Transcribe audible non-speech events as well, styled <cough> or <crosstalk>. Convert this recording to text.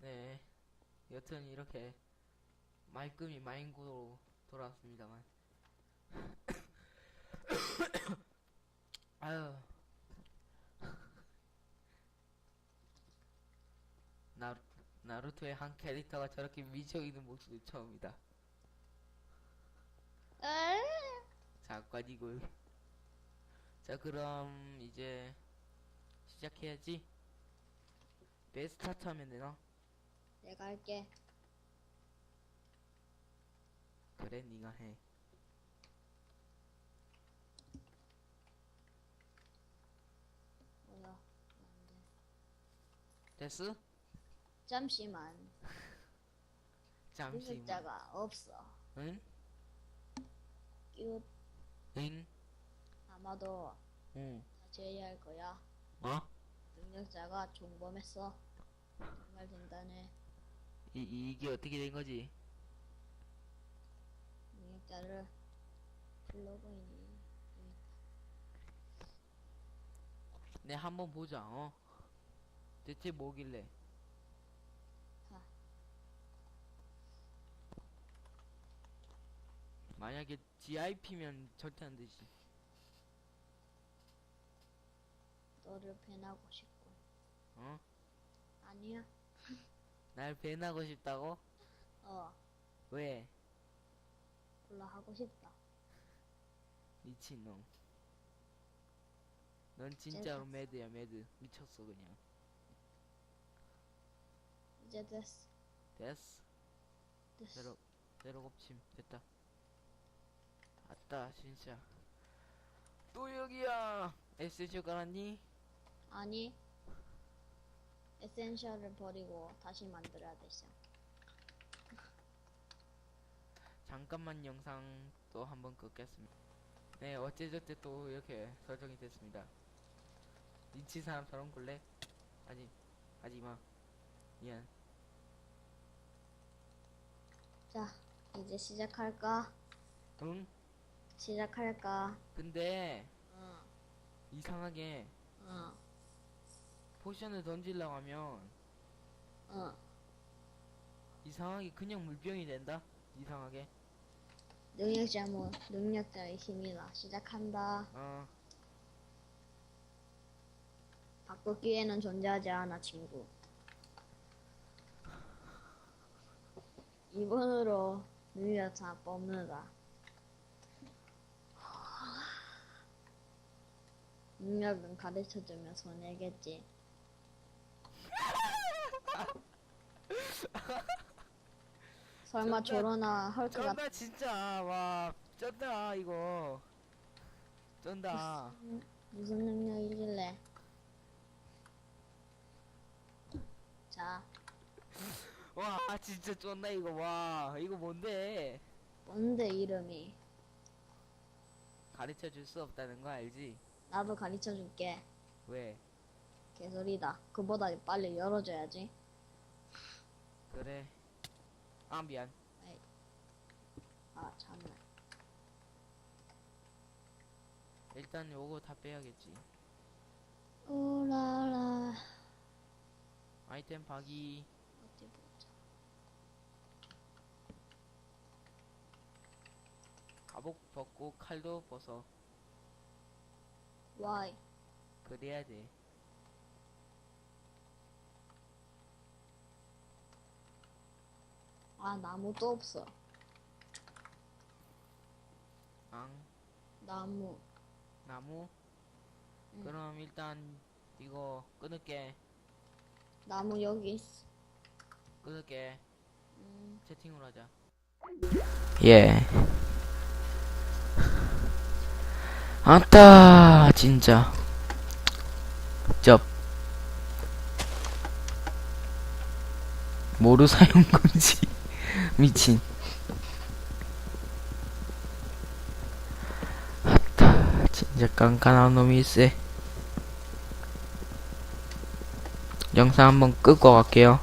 네. 여튼 이렇게 말끔히 마인구로 돌아왔습니다만. <coughs> 아유. <laughs> 나 나루토의 한 캐릭터가 저렇게 미쳐 있는 모습이 처음이다. 자, 과디골. 자, 그럼 이제 시작해야지. 내 스타트 하면 되나? 내가 할게. 그래, 니가 해. 뭐야? 안 됐어? 돼. 잠시만. <laughs> 잠시만. 능력자가 없어. 응? 끼우 응? 아마도 응. 다시 해야 할 거야. 뭐? 능력자가 종범했어. 정말 된다네. 이, 이게 어떻게 된 거지? 능력자를 플러그인이 내 한번 보자, 어? 대체 뭐길래? 하. 만약에 GIP면 절대 안 되지. 너를 배나고 싶군. 어? 아니야. 날 배나고 싶다고? 어, 왜? 몰라 하고 싶다. 미친놈. 넌 진짜로 매드야, 매드. 미쳤어, 그냥. 이제 됐어. 됐어. 됐어. 제로, 제로 곱침. 됐다. 아따, 진짜. 또 여기야! 에센셜 깔았니? 아니. 에센셜을 버리고 다시 만들어야 됐어. 잠깐만 영상 또 한번 끄겠습니다. 네, 어째저째 또 이렇게 설정이 됐습니다. 미친 사람처럼 굴래? 하지, 하지 마. 미안. 자, 이제 시작할까? 응? 시작할까? 근데 어, 이상하게 어, 포션을 던지려고 하면 어. 이상하게 그냥 물병이 된다. 이상하게. 능력자 뭐 능력자의 힘이다. 시작한다. 어, 바꿀 기회는 존재하지 않아, 친구. 2번으로 능력자 뽑는다. <laughs> 능력은 가르쳐주면 손해겠지. <laughs> 설마 쩐다. 조로나 헐크 같은 쩐다 진짜. 와, 쩐다 이거. 쩐다. 무슨 능력이길래? 자, 와, 진짜 쩐다 이거. 와, 이거 뭔데? 뭔데 이름이? 가르쳐 줄 수 없다는 거 알지? 나도 가르쳐 줄게. 왜? 개소리다. 그보다 빨리 열어줘야지. 그래. 아 미안. 아, 참나. 일단 요거 다 빼야겠지. 우라라. 아이템 파기. 어디 보자. 갑옷 벗고 칼도 벗어. 와이. 그래야 돼. 아, 나무도 없어. 앙. 나무. 나무. 응. 그럼 일단 이거 끊을게. 나무 여기 있어. 끊을게. 음, 채팅으로 하자. 예. <laughs> 아따 진짜. 쩝. 뭐로 <laughs> 사용 금지. 미친. 아따 진짜 깐깐한 있어. 영상 한번 끄고 갈게요.